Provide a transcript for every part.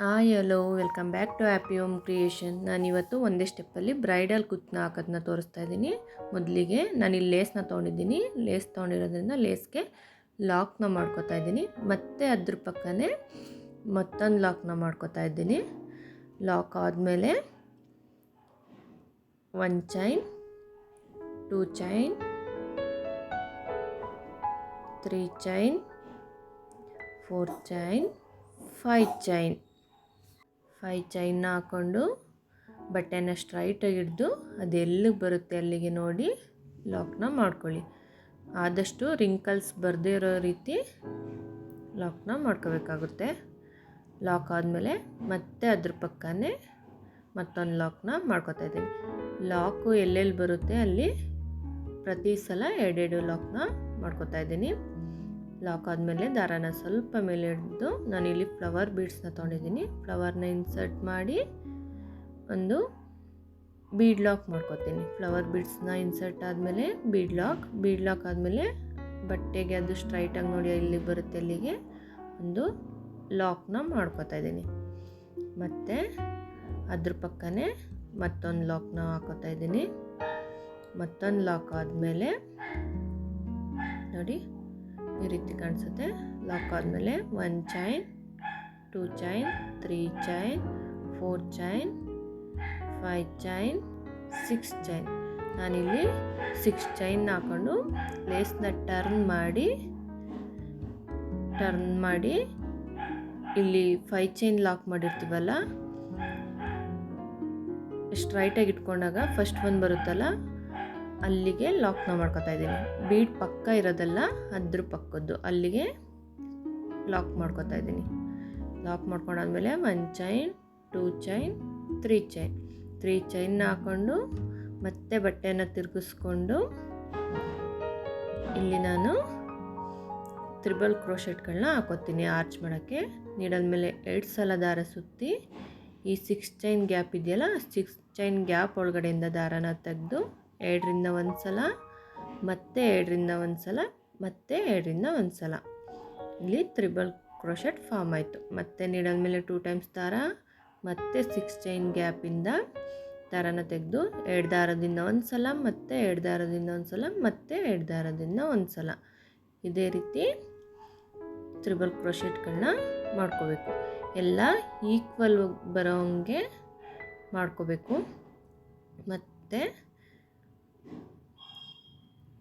Hi, hello, welcome back to happy home creation. ನಾನಿವತ್ತು ಒಂದೇ ಸ್ಟೆಪ್ಪಲ್ಲಿ bridal ಕುತ್ನ ಹಾಕೋದನ್ನ ತೋರಿಸ್ತಾ ಇದ್ದೀನಿ. ಮೊದಲಿಗೆ ನಾನು ಇಲ್ಲಿ ಲೇಸ್ನ ತೊಗೊಂಡಿದ್ದೀನಿ. ಲೇಸ್ ತೊಗೊಂಡಿರೋದ್ರಿಂದ ಲೇಸ್ಗೆ ಲಾಕ್ನ ಮಾಡ್ಕೋತಾ ಇದ್ದೀನಿ. ಮತ್ತು ಅದ್ರ ಪಕ್ಕನೇ ಮತ್ತೊಂದು ಲಾಕ್ನ ಮಾಡ್ಕೋತಾ ಇದ್ದೀನಿ. ಲಾಕ್ ಆದಮೇಲೆ one chain two chain three chain four chain five chain five ಚೈನ್ನ ಹಾಕ್ಕೊಂಡು ಬಟ್ಟೆನ ಸ್ಟ್ರೈಟಾಗಿ ಹಿಡ್ದು ಅದು ಎಲ್ಲಿಗೆ ಬರುತ್ತೆ ಅಲ್ಲಿಗೆ ನೋಡಿ ಲಾಕ್ನ ಮಾಡ್ಕೊಳ್ಳಿ. ಆದಷ್ಟು ರಿಂಕಲ್ಸ್ ಬರದೇ ಇರೋ ರೀತಿ ಲಾಕ್ನ ಮಾಡ್ಕೋಬೇಕಾಗುತ್ತೆ. ಲಾಕ್ ಆದಮೇಲೆ ಮತ್ತೆ ಅದ್ರ ಪಕ್ಕನೇ ಮತ್ತೊಂದು ಲಾಕ್ನ ಮಾಡ್ಕೋತಾ ಇದ್ದೀನಿ. ಲಾಕು ಎಲ್ಲೆಲ್ಲಿ ಬರುತ್ತೆ ಅಲ್ಲಿ ಪ್ರತಿ ಸಲ ಎರಡೆರಡು ಲಾಕ್ನ ಮಾಡ್ಕೋತಾ ಇದ್ದೀನಿ. ಲಾಕ್ ಆದಮೇಲೆ ದಾರಾನ ಸ್ವಲ್ಪ ಮೇಲೆ ಹಿಡಿದು ಇಲ್ಲಿ ಫ್ಲವರ್ ಬೀಡ್ಸ್ನ ತೊಗೊಂಡಿದ್ದೀನಿ. ಫ್ಲವರ್ನ ಇನ್ಸರ್ಟ್ ಮಾಡಿ ಒಂದು ಬೀಡ್ ಲಾಕ್ ಮಾಡ್ಕೋತೀನಿ. ಫ್ಲವರ್ ಬೀಡ್ಸ್ನ ಇನ್ಸರ್ಟ್ ಆದಮೇಲೆ ಬೀಡ್ ಲಾಕ್ ಬೀಡ್ ಲಾಕ್ ಆದಮೇಲೆ ಬಟ್ಟೆಗೆ ಅದು ಸ್ಟ್ರೈಟಾಗಿ ನೋಡಿ ಇಲ್ಲಿ ಬರುತ್ತೆ ಅಲ್ಲಿಗೆ ಒಂದು ಲಾಕ್ನ ಮಾಡ್ಕೊತಾ ಇದ್ದೀನಿ. ಮತ್ತು ಅದ್ರ ಪಕ್ಕನೇ ಮತ್ತೊಂದು ಲಾಕ್ನ ಹಾಕೋತಾ ಇದ್ದೀನಿ. ಮತ್ತೊಂದು ಲಾಕ್ ಆದಮೇಲೆ ನೋಡಿ ಈ ರೀತಿ ಕಾಣಿಸುತ್ತೆ. ಲಾಕ್ ಆದಮೇಲೆ one chain two chain three chain four chain five chain six chain ನಾನಿಲ್ಲಿ ಸಿಕ್ಸ್ ಚೈನ್ ಹಾಕ್ಕೊಂಡು ಲೇಸ್ನ ಟರ್ನ್ ಮಾಡಿ ಟರ್ನ್ ಮಾಡಿ ಇಲ್ಲಿ ಫೈವ್ ಚೈನ್ ಲಾಕ್ ಮಾಡಿರ್ತೀವಲ್ಲ? ಸ್ಟ್ರೈಟಾಗಿ ಇಟ್ಕೊಂಡಾಗ ಫಸ್ಟ್ ಒಂದು ಬರುತ್ತಲ್ಲ? ಅಲ್ಲಿಗೆ ಲಾಕ್ನ ಮಾಡ್ಕೊತಾ ಇದ್ದೀನಿ. ಬೀಡ್ ಪಕ್ಕ ಇರೋದಲ್ಲ ಅದ್ರ ಪಕ್ಕದ್ದು ಅಲ್ಲಿಗೆ ಲಾಕ್ ಮಾಡ್ಕೊತಾ ಇದ್ದೀನಿ. Lock ಮಾಡ್ಕೊಂಡಾದ್ಮೇಲೆ one chain two chain three chain three ಚೈನ್ನ ಹಾಕ್ಕೊಂಡು ಮತ್ತೆ ಬಟ್ಟೆನ ತಿರುಗಿಸ್ಕೊಂಡು ಇಲ್ಲಿ ನಾನು ತ್ರಿಬಲ್ ಕ್ರೋಶೆಟ್ಗಳನ್ನ ಹಾಕೋತೀನಿ. ಆರ್ಚ್ ಮಾಡೋಕ್ಕೆ. ನೀಡಾದ್ಮೇಲೆ ಮೇಲೆ ಎರಡು ಸಲ ದಾರ ಸುತ್ತಿ ಈ ಸಿಕ್ಸ್ ಚೈನ್ ಗ್ಯಾಪ್ ಇದೆಯಲ್ಲ ಸಿಕ್ಸ್ ಚೈನ್ ಗ್ಯಾಪ್ ಒಳಗಡೆಯಿಂದ ದಾರನ ತೆಗೆದು ಎರಡರಿಂದ ಒಂದು ಸಲ, ಮತ್ತೆ ಎರಡರಿಂದ ಒಂದು ಸಲ, ಮತ್ತೆ ಎರಡರಿಂದ ಒಂದು ಸಲ. ಇಲ್ಲಿ ತ್ರಿಬಲ್ ಕ್ರೋಶೆಟ್ ಫಾರ್ಮ್ ಆಯಿತು. ಮತ್ತೆ ನೀಡಲ್ ಮೇಲೆ ಟೂ ಟೈಮ್ಸ್ ದಾರ ಮತ್ತೆ ಸಿಕ್ಸ್ ಚೈನ್ ಗ್ಯಾಪಿಂದ ದಾರನ ತೆಗೆದು ಎರಡು ದಾರದಿಂದ ಒಂದು ಸಲ, ಮತ್ತೆ ಎರಡು ದಾರದಿಂದ ಒಂದು ಸಲ, ಮತ್ತೆ ಎರಡು ದಾರದಿಂದ ಒಂದು ಸಲ. ಇದೇ ರೀತಿ ತ್ರಿಬಲ್ ಕ್ರೋಶೆಟ್ಗಳನ್ನ ಮಾಡ್ಕೋಬೇಕು. ಎಲ್ಲ ಈಕ್ವಲ್ ಬರೋ ಹಂಗೆ ಮಾಡ್ಕೋಬೇಕು. ಮತ್ತು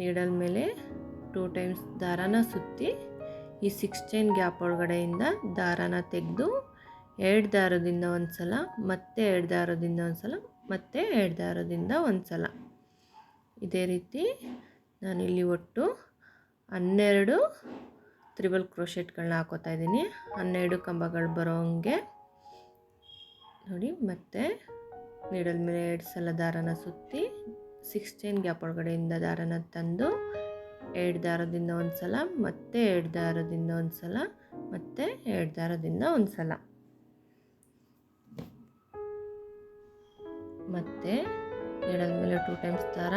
ನೀಡಲ್ ಮೇಲೆ ಟೂ ಟೈಮ್ಸ್ ದಾರಾನ ಸುತ್ತಿ ಈ ಸಿಕ್ಸ್ ಚೈನ್ ಗ್ಯಾಪ್ ಒಳಗಡೆಯಿಂದ ದಾರಾನ ತೆಗೆದು ಎರಡು ದಾರದಿಂದ ಒಂದು ಸಲ, ಮತ್ತೆ ಎರಡು ದಾರದಿಂದ ಒಂದು ಸಲ, ಮತ್ತೆ ಎರಡು ದಾರದಿಂದ ಒಂದು ಸಲ. ಇದೇ ರೀತಿ ನಾನಿಲ್ಲಿ ಒಟ್ಟು ಹನ್ನೆರಡು ತ್ರಿಬಲ್ ಕ್ರೋಶೆಟ್ಗಳನ್ನ ಹಾಕೋತಾ ಇದ್ದೀನಿ. ಹನ್ನೆರಡು ಕಂಬಗಳು ಬರೋಂಗೆ ನೋಡಿ, ಮತ್ತೆ ನೀಡಲ್ ಮೇಲೆ ಎರಡು ಸಲ ದಾರನ ಸುತ್ತಿ ಸಿಕ್ಸ್ ಚೈನ್ ಗ್ಯಾಪ್ ಒಳಗಡೆಯಿಂದ ದಾರನ ತಂದು ಎರಡು ದಾರದಿಂದ ಒಂದು ಸಲ, ಮತ್ತೆ ಎರಡು ದಾರದಿಂದ ಒಂದು ಸಲ, ಮತ್ತೆ ಎರಡು ದಾರದಿಂದ ಒಂದು ಸಲ. ಮತ್ತು ಮೇಲೆ ಟೂ ಟೈಮ್ಸ್ ದಾರ.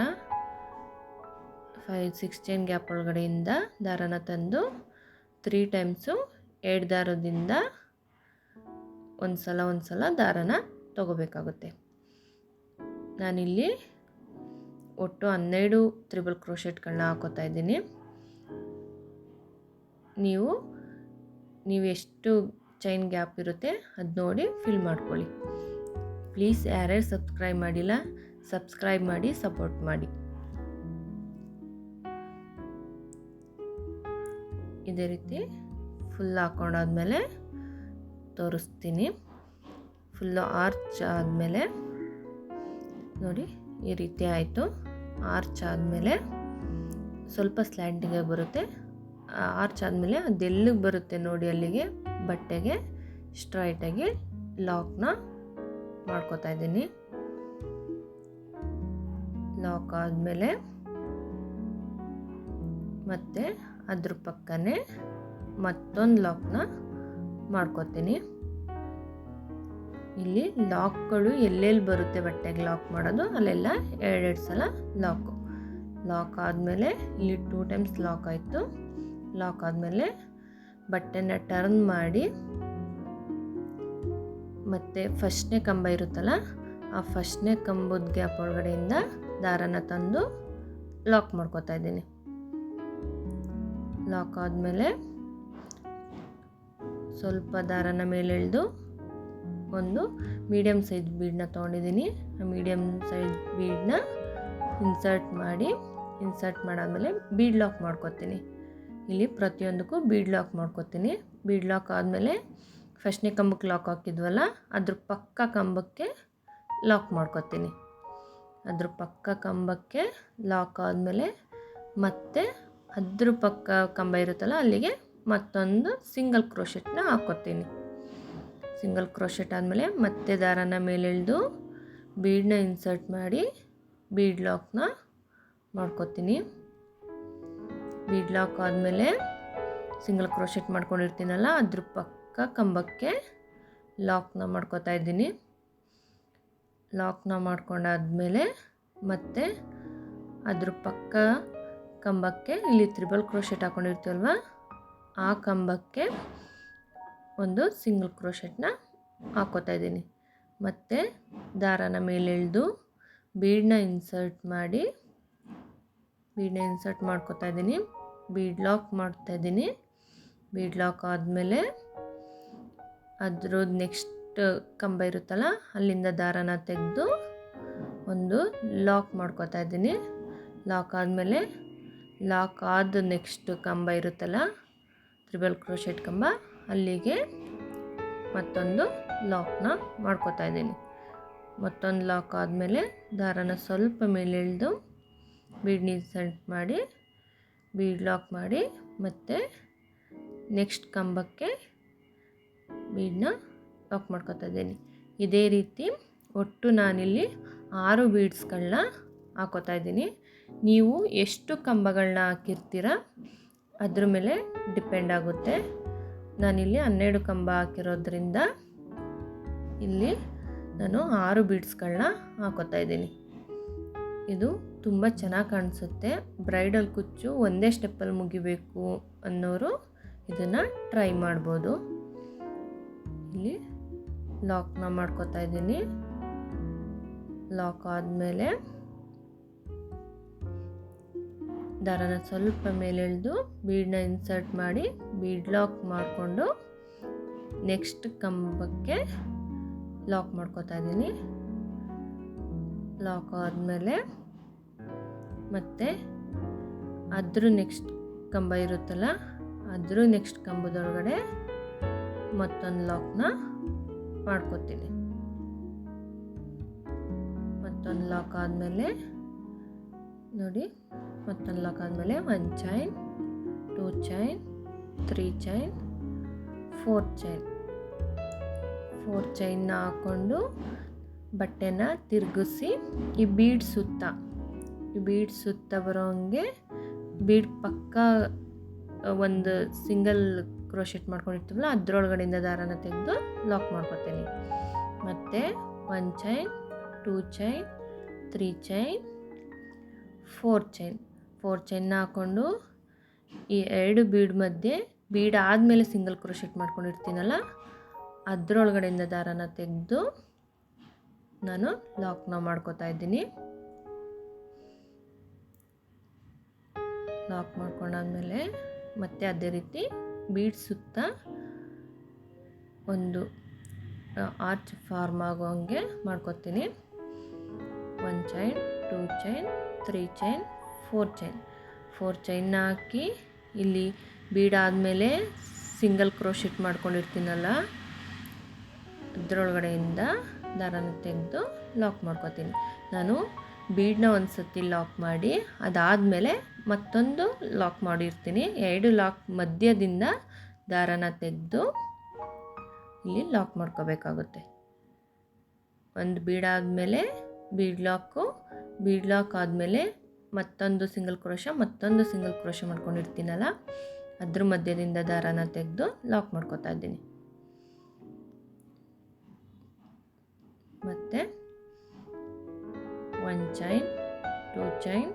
ಫೈವ್ ಸಿಕ್ಸ್ ಚೈನ್ ಗ್ಯಾಪ್ ಒಳಗಡೆಯಿಂದ ದಾರನ ತಂದು ತ್ರೀ ಟೈಮ್ಸು ಎರಡು ದಾರದಿಂದ ಒಂದು ಸಲ ಒಂದು ಸಲ ದಾರನ ತಗೋಬೇಕಾಗುತ್ತೆ. ನಾನಿಲ್ಲಿ ಒಟ್ಟು ಹನ್ನೆರಡು ತ್ರಿಬಲ್ ಕ್ರೋಶೆಟ್ಗಳನ್ನ ಹಾಕೋತಾ ಇದ್ದೀನಿ. ನೀವು ನೀವು ಎಷ್ಟು ಚೈನ್ ಗ್ಯಾಪ್ ಇರುತ್ತೆ ಅದು ನೋಡಿ ಫಿಲ್ ಮಾಡ್ಕೊಳ್ಳಿ. ಪ್ಲೀಸ್ ಯಾರ್ಯಾರು ಸಬ್ಸ್ಕ್ರೈಬ್ ಮಾಡಿಲ್ಲ, ಸಬ್ಸ್ಕ್ರೈಬ್ ಮಾಡಿ, ಸಪೋರ್ಟ್ ಮಾಡಿ. ಇದೇ ರೀತಿ ಫುಲ್ ಹಾಕೊಂಡಾದ್ಮೇಲೆ ತೋರಿಸ್ತೀನಿ. ಫುಲ್ಲು ಆರ್ಚ್ ಆದಮೇಲೆ ನೋಡಿ ಈ ರೀತಿ ಆಯಿತು. ಆರ್ಚ್ ಆದಮೇಲೆ ಸ್ವಲ್ಪ ಸ್ಲ್ಯಾಂಟಿಗೆ ಬರುತ್ತೆ. ಆರ್ಚ್ ಆದಮೇಲೆ ಅದೆಲ್ಲಿಗೆ ಬರುತ್ತೆ ನೋಡಿ ಅಲ್ಲಿಗೆ? ಬಟ್ಟೆಗೆ ಸ್ಟ್ರೈಟಾಗಿ ಲಾಕ್ನ ಮಾಡ್ಕೋತಾ ಇದ್ದೀನಿ. ಲಾಕ್ ಆದಮೇಲೆ ಮತ್ತು ಅದ್ರ ಪಕ್ಕನೇ ಮತ್ತೊಂದು ಲಾಕ್ನ ಮಾಡ್ಕೋತೀನಿ. ಇಲ್ಲಿ ಲಾಕ್ಗಳು ಎಲ್ಲೆಲ್ಲಿ ಬರುತ್ತೆ ಬಟ್ಟೆಗೆ ಲಾಕ್ ಮಾಡೋದು? ಅಲ್ಲೆಲ್ಲ ಎರಡೆರಡು ಸಲ ಲಾಕು. ಲಾಕ್ ಆದಮೇಲೆ ಇಲ್ಲಿ ಟೂ ಟೈಮ್ಸ್ ಲಾಕ್ ಆಯಿತು. ಲಾಕ್ ಆದಮೇಲೆ ಬಟ್ಟೆನ ಟರ್ನ್ ಮಾಡಿ ಮತ್ತು ಫಸ್ಟ್ನೇ ಕಂಬ ಇರುತ್ತಲ್ಲ, ಆ ಫಸ್ಟ್ನೇ ಕಂಬದ ಗ್ಯಾಪ್ ಒಳಗಡೆಯಿಂದ ದಾರನ ತಂದು ಲಾಕ್ ಮಾಡ್ಕೊತಾ ಇದ್ದೀನಿ. ಲಾಕ್ ಆದಮೇಲೆ ಸ್ವಲ್ಪ ದಾರನ ಮೇಲೆ ಎಳೆದು ಒಂದು ಮೀಡಿಯಮ್ ಸೈಜ್ ಬೀಡನ್ನ ತೊಗೊಂಡಿದ್ದೀನಿ. ಮೀಡಿಯಮ್ ಸೈಜ್ ಬೀಡನ್ನ ಇನ್ಸರ್ಟ್ ಮಾಡಿ ಇನ್ಸರ್ಟ್ ಮಾಡಾದಮೇಲೆ ಬೀಡ್ ಲಾಕ್ ಮಾಡ್ಕೊತೀನಿ. ಇಲ್ಲಿ ಪ್ರತಿಯೊಂದಕ್ಕೂ ಬೀಡ್ ಲಾಕ್ ಮಾಡ್ಕೊತೀನಿ. ಬೀಡ್ ಲಾಕ್ ಆದಮೇಲೆ ಫಸ್ಟ್ನೇ ಕಂಬಕ್ಕೆ ಲಾಕ್ ಹಾಕಿದ್ವಲ್ಲ, ಅದ್ರ ಪಕ್ಕ ಕಂಬಕ್ಕೆ ಲಾಕ್ ಮಾಡ್ಕೊತೀನಿ. ಅದ್ರ ಪಕ್ಕ ಕಂಬಕ್ಕೆ ಲಾಕ್ ಆದಮೇಲೆ ಮತ್ತೆ ಅದ್ರ ಪಕ್ಕ ಕಂಬ ಇರುತ್ತಲ್ಲ, ಅಲ್ಲಿಗೆ ಮತ್ತೊಂದು ಸಿಂಗಲ್ ಕ್ರೋಶೆಟ್ನ ಹಾಕ್ಕೊತೀನಿ. ಸಿಂಗಲ್ ಕ್ರೋಶೆಟ್ ಆದಮೇಲೆ ಮತ್ತೆ ದಾರನ ಮೇಲೆ ಎಳೆದು ಬೀಡನ್ನ ಇನ್ಸರ್ಟ್ ಮಾಡಿ ಬೀಡ್ ಲಾಕ್ನ ಮಾಡ್ಕೊತೀನಿ. ಬೀಡ್ ಲಾಕ್ ಆದಮೇಲೆ ಸಿಂಗಲ್ ಕ್ರೋಶೆಟ್ ಮಾಡ್ಕೊಂಡಿರ್ತೀನಲ್ಲ ಅದ್ರ ಪಕ್ಕ ಕಂಬಕ್ಕೆ ಲಾಕ್ನ ಮಾಡ್ಕೊತಾ ಇದ್ದೀನಿ. ಲಾಕ್ನ ಮಾಡ್ಕೊಂಡಾದಮೇಲೆ ಮತ್ತೆ ಅದ್ರ ಪಕ್ಕ ಕಂಬಕ್ಕೆ ಇಲ್ಲಿ ತ್ರಿಬಲ್ ಕ್ರೋಶೆಟ್ ಹಾಕ್ಕೊಂಡಿರ್ತೀವಲ್ವ ಆ ಕಂಬಕ್ಕೆ ಒಂದು ಸಿಂಗಲ್ ಕ್ರೋಶೆಟ್ನ ಹಾಕೋತಾ ಇದ್ದೀನಿ. ಮತ್ತು ದಾರನ ಮೇಲೆ ಎಳೆದು ಬೀಡನ್ನ ಇನ್ಸರ್ಟ್ ಮಾಡಿ ಬೀಡನ್ನ ಇನ್ಸರ್ಟ್ ಮಾಡ್ಕೋತಾ ಇದ್ದೀನಿ. ಬೀಡ್ ಲಾಕ್ ಮಾಡ್ತಾ ಇದ್ದೀನಿ. ಬೀಡ್ ಲಾಕ್ ಆದಮೇಲೆ ಅದ್ರದ್ದು ನೆಕ್ಸ್ಟ್ ಕಂಬ ಇರುತ್ತಲ್ಲ, ಅಲ್ಲಿಂದ ದಾರನ ತೆಗೆದು ಒಂದು ಲಾಕ್ ಮಾಡ್ಕೋತಾ ಇದ್ದೀನಿ. ಲಾಕ್ ಆದಮೇಲೆ ಲಾಕ್ ಆದ ನೆಕ್ಸ್ಟ್ ಕಂಬ ಇರುತ್ತಲ್ಲ, ತ್ರಿಬಲ್ ಕ್ರೋಶೆಟ್ ಕಂಬ. ಅಲ್ಲಿಗೆ ಮತ್ತೊಂದು ಲಾಕ್ನ ಮಾಡ್ಕೋತಾ ಇದ್ದೀನಿ. ಮತ್ತೊಂದು ಲಾಕ್ ಆದಮೇಲೆ ದಾರನ ಸ್ವಲ್ಪ ಮೇಲೆ ಬೀಡ್ ಬೀಡ್ನಿ ಸೆಂಟ್ ಮಾಡಿ ಬೀಡ್ ಲಾಕ್ ಮಾಡಿ ಮತ್ತು ನೆಕ್ಸ್ಟ್ ಕಂಬಕ್ಕೆ ಬೀಡನ್ನ ಲಾಕ್ ಮಾಡ್ಕೊತಾ ಇದ್ದೀನಿ. ಇದೇ ರೀತಿ ಒಟ್ಟು ನಾನಿಲ್ಲಿ ಆರು ಬೀಡ್ಸ್ಗಳನ್ನ ಹಾಕೋತಾ ಇದ್ದೀನಿ. ನೀವು ಎಷ್ಟು ಕಂಬಗಳನ್ನ ಹಾಕಿರ್ತೀರ ಅದ್ರ ಮೇಲೆ ಡಿಪೆಂಡ್ ಆಗುತ್ತೆ. ನಾನಿಲ್ಲಿ ಹನ್ನೆರಡು ಕಂಬ ಹಾಕಿರೋದ್ರಿಂದ ಇಲ್ಲಿ ನಾನು ಆರು ಬೀಡ್ಸ್ಗಳನ್ನ ಹಾಕೋತಾ ಇದ್ದೀನಿ. ಇದು ತುಂಬ ಚೆನ್ನಾಗಿ ಕಾಣಿಸುತ್ತೆ. ಬ್ರೈಡಲ್ ಕುಚ್ಚು ಒಂದೇ ಸ್ಟೆಪ್ಪಲ್ಲಿ ಮುಗಿಬೇಕು ಅನ್ನೋರು ಇದನ್ನು ಟ್ರೈ ಮಾಡ್ಬೋದು. ಇಲ್ಲಿ ಲಾಕ್ನ ಮಾಡ್ಕೋತಾ ಇದ್ದೀನಿ. ಲಾಕ್ ಆದಮೇಲೆ ದಾರನ ಸ್ವಲ್ಪ ಮೇಲೆ ಎಳೆದು ಬೀಡನ್ನ ಇನ್ಸರ್ಟ್ ಮಾಡಿ ಬೀಡ್ ಲಾಕ್ ಮಾಡಿಕೊಂಡು ನೆಕ್ಸ್ಟ್ ಕಂಬಕ್ಕೆ ಲಾಕ್ ಮಾಡ್ಕೋತಾ ಇದ್ದೀನಿ. ಲಾಕ್ ಆದಮೇಲೆ ಮತ್ತು ಅದ್ರ ನೆಕ್ಸ್ಟ್ ಕಂಬ ಇರುತ್ತಲ್ಲ, ಅದ್ರ ನೆಕ್ಸ್ಟ್ ಕಂಬದೊಳಗಡೆ ಮತ್ತೊಂದು ಲಾಕ್ನ ಮಾಡ್ಕೋತೀನಿ. ಮತ್ತೊಂದು ಲಾಕ್ ಆದಮೇಲೆ ನೋಡಿ ಮತ್ತೊಂದು ನಾಲ್ಕು ಆದಮೇಲೆ one chain two chain three chain four chain four ಚೈನ್ನ ಹಾಕ್ಕೊಂಡು ಬಟ್ಟೆನ ತಿರುಗಿಸಿ ಈ ಬೀಡ್ ಸುತ್ತ. ಈ ಬೀಡ್ ಸುತ್ತ ಬರೋಂಗೆ ಬೀಡ್ ಪಕ್ಕ ಒಂದು ಸಿಂಗಲ್ ಕ್ರೋಶೆಟ್ ಮಾಡ್ಕೊಂಡಿರ್ತೀವಲ್ಲ ಅದರೊಳಗಡೆಯಿಂದ ದಾರನ ತೆಗೆದು ಲಾಕ್ ಮಾಡ್ಕೊತೀನಿ. ಮತ್ತು one chain two chain three chain four chain four ಚೆನ್ನ ಹಾಕ್ಕೊಂಡು ಈ ಎರಡು ಬೀಡ್ ಮಧ್ಯೆ, ಬೀಡ್ ಆದಮೇಲೆ ಸಿಂಗಲ್ ಕ್ರೋಶೆಟ್ ಮಾಡ್ಕೊಂಡಿರ್ತೀನಲ್ಲ, ಅದರೊಳಗಡೆಯಿಂದ ದಾರನ ತೆಗೆದು ನಾನು ಲಾಕ್ನ ಮಾಡ್ಕೋತಾ ಇದ್ದೀನಿ. ಲಾಕ್ ಮಾಡ್ಕೊಂಡಾದ್ಮೇಲೆ ಮತ್ತೆ ಅದೇ ರೀತಿ ಬೀಡ್ ಸುತ್ತ ಒಂದು ಆರ್ಚ್ ಫಾರ್ಮ್ ಆಗೋ ಹಂಗೆ ಮಾಡ್ಕೊತೀನಿ. One chain, two chain, three chain four chain four ಚೈನ್ನ ಹಾಕಿ ಇಲ್ಲಿ ಬೀಡ್ ಆದಮೇಲೆ ಸಿಂಗಲ್ ಕ್ರೋಶಿಟ್ ಮಾಡ್ಕೊಂಡಿರ್ತೀನಲ್ಲ ಅದರೊಳಗಡೆಯಿಂದ ದಾರನ ತೆಗೆದು ಲಾಕ್ ಮಾಡ್ಕೊತೀನಿ. ನಾನು ಬೀಡನ್ನ ಒಂದು ಸತಿ ಲಾಕ್ ಮಾಡಿ, ಅದಾದಮೇಲೆ ಮತ್ತೊಂದು ಲಾಕ್ ಮಾಡಿರ್ತೀನಿ. ಎರಡು ಲಾಕ್ ಮಧ್ಯದಿಂದ ದಾರನ ತೆಗೆದು ಇಲ್ಲಿ ಲಾಕ್ ಮಾಡ್ಕೋಬೇಕಾಗುತ್ತೆ. ಒಂದು ಬೀಡಾದಮೇಲೆ ಬೀಡ್ ಲಾಕು ಬೀಡ್ ಲಾಕ್ ಆದಮೇಲೆ ಮತ್ತೊಂದು ಸಿಂಗಲ್ ಕ್ರೋಶ, ಮತ್ತೊಂದು ಸಿಂಗಲ್ ಕ್ರೋಶ ಮಾಡ್ಕೊಂಡಿರ್ತೀನಲ್ಲ, ಅದ್ರ ಮಧ್ಯದಿಂದ ದಾರನ ತೆಗೆದು ಲಾಕ್ ಮಾಡ್ಕೊತಾ ಇದ್ದೀನಿ. ಮತ್ತು one chain, two chain,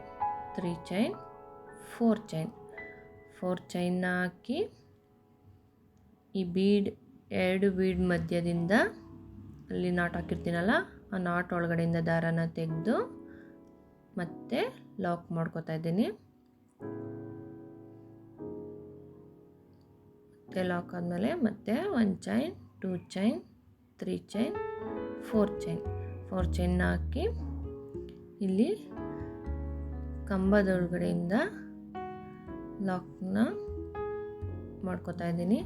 three chain, four chain. Four chain ಹಾಕಿ ಈ ಬೀಡ್, ಎರಡು ಬೀಡ್ ಮಧ್ಯದಿಂದ ಅಲ್ಲಿ ನಾಟ್ ಹಾಕಿರ್ತೀನಲ್ಲ, ಆ ನಾಟ್ ಒಳಗಡೆಯಿಂದ ದಾರಾನ ತೆಗೆದು ಮತ್ತೆ ಲಾಕ್ ಮಾಡ್ಕೋತಾ ಇದ್ದೀನಿ. ಮತ್ತೆ ಲಾಕ್ ಆದಮೇಲೆ ಮತ್ತೆ one chain two chain three chain four chain four chain ಹಾಕಿ ಇಲ್ಲಿ ಕಂಬದೊಳಗಡೆಯಿಂದ ಲಾಕ್ನ ಮಾಡ್ಕೋತಾ ಇದ್ದೀನಿ.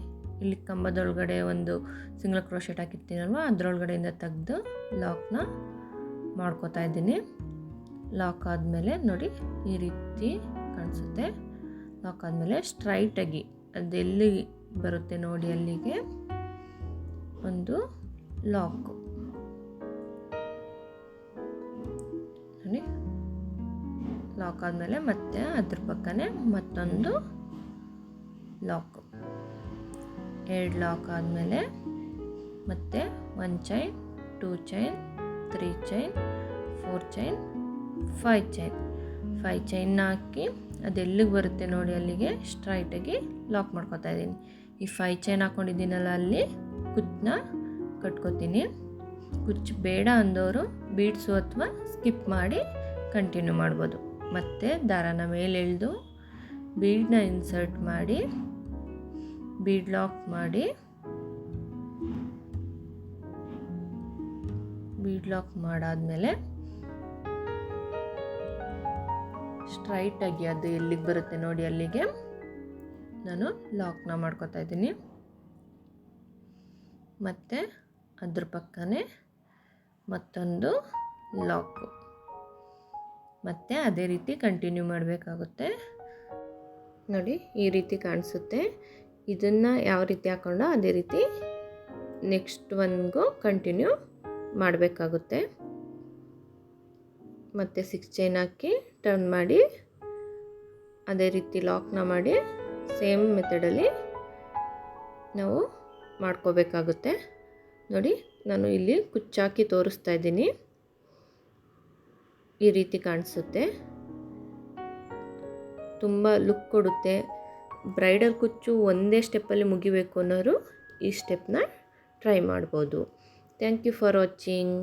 ಇಲ್ಲಿ ಕಂಬದೊಳಗಡೆ ಒಂದು ಸಿಂಗಲ್ ಕ್ರೋಶೆಟ್ ಹಾಕಿರ್ತೀನಲ್ವ, ಅದರೊಳಗಡೆಯಿಂದ ತೆಗೆದು ಲಾಕ್ನ ಮಾಡ್ಕೊತಾ ಇದ್ದೀನಿ. ಲಾಕ್ ಆದಮೇಲೆ ನೋಡಿ ಈ ರೀತಿ ಕಾಣಿಸುತ್ತೆ. ಲಾಕ್ ಆದಮೇಲೆ ಸ್ಟ್ರೈಟಾಗಿ ಅದೆಲ್ಲಿ ಬರುತ್ತೆ ನೋಡಿ ಅಲ್ಲಿಗೆ. ಒಂದು ಲಾಕು. ನೋಡಿ. ಲಾಕ್ ಆದಮೇಲೆ ಮತ್ತೆ ಅದ್ರ ಪಕ್ಕನೇ ಮತ್ತೊಂದು ಲಾಕ್. ಎರಡು ಲಾಕ್ ಆದಮೇಲೆ ಮತ್ತೆ one chain two chain three chain four chain five chain, five chain ಹಾಕಿ ಅದೆಲ್ಲಿಗೆ ಬರುತ್ತೆ ನೋಡಿ ಅಲ್ಲಿಗೆ ಸ್ಟ್ರೈಟಾಗಿ ಲಾಕ್ ಮಾಡ್ಕೊತಾ ಇದ್ದೀನಿ. ಈ ಫೈ ಚೈನ್ ಹಾಕ್ಕೊಂಡಿದ್ದೀನಲ್ಲ ಅಲ್ಲಿ, ಕುಚ್ಚನ್ನ ಕಟ್ಕೊತೀನಿ. ಕುಚ್ಚು ಬೇಡ ಅಂದವರು ಬೀಡ್ಸು ಅಥವಾ ಸ್ಕಿಪ್ ಮಾಡಿ ಕಂಟಿನ್ಯೂ ಮಾಡ್ಬೋದು. ಮತ್ತು ದಾರಾನ ಮೇಲೆ ಎಳೆದು ಬೀಡನ್ನ ಇನ್ಸರ್ಟ್ ಮಾಡಿ, ಬೀಡ್ ಲಾಕ್ ಮಾಡಿ, ಬೀಡ್ ಲಾಕ್ ಮಾಡಾದ್ಮೇಲೆ ಸ್ಟ್ರೈಟಾಗಿ ಅದು ಎಲ್ಲಿಗೆ ಬರುತ್ತೆ ನೋಡಿ ಅಲ್ಲಿಗೆ. ನಾನು ಲಾಕ್ನ ಮಾಡ್ಕೊತಾ ಇದ್ದೀನಿ. ಮತ್ತು ಅದ್ರ ಪಕ್ಕನೇ ಮತ್ತೊಂದು ಲಾಕು ಮತ್ತು ಅದೇ ರೀತಿ ಕಂಟಿನ್ಯೂ ಮಾಡಬೇಕಾಗುತ್ತೆ. ನೋಡಿ, ಈ ರೀತಿ ಕಾಣಿಸುತ್ತೆ. ಇದನ್ನು ಯಾವ ರೀತಿ ಹಾಕೊಂಡೋ ಅದೇ ರೀತಿ ನೆಕ್ಸ್ಟ್ ಒನ್ಗೂ ಕಂಟಿನ್ಯೂ ಮಾಡಬೇಕಾಗುತ್ತೆ. ಮತ್ತು ಸಿಕ್ಸ್ ಚೈನ್ ಹಾಕಿ ಟರ್ನ್ ಮಾಡಿ ಅದೇ ರೀತಿ ಲಾಕ್ನ ಮಾಡಿ ಸೇಮ್ ಮೆಥಡಲ್ಲಿ ನಾವು ಮಾಡ್ಕೋಬೇಕಾಗುತ್ತೆ. ನೋಡಿ, ನಾನು ಇಲ್ಲಿ ಕುಚ್ಚಾಕಿ ತೋರಿಸ್ತಾ ಇದ್ದೀನಿ. ಈ ರೀತಿ ಕಾಣಿಸುತ್ತೆ. ತುಂಬ ಲುಕ್ ಕೊಡುತ್ತೆ. ಬ್ರೈಡಲ್ ಕುಚ್ಚು ಒಂದೇ ಸ್ಟೆಪ್ಪಲ್ಲಿ ಮುಗಿಬೇಕು ಅನ್ನೋರು ಈ ಸ್ಟೆಪ್ನ ಟ್ರೈ ಮಾಡ್ಬೋದು. Thank you for watching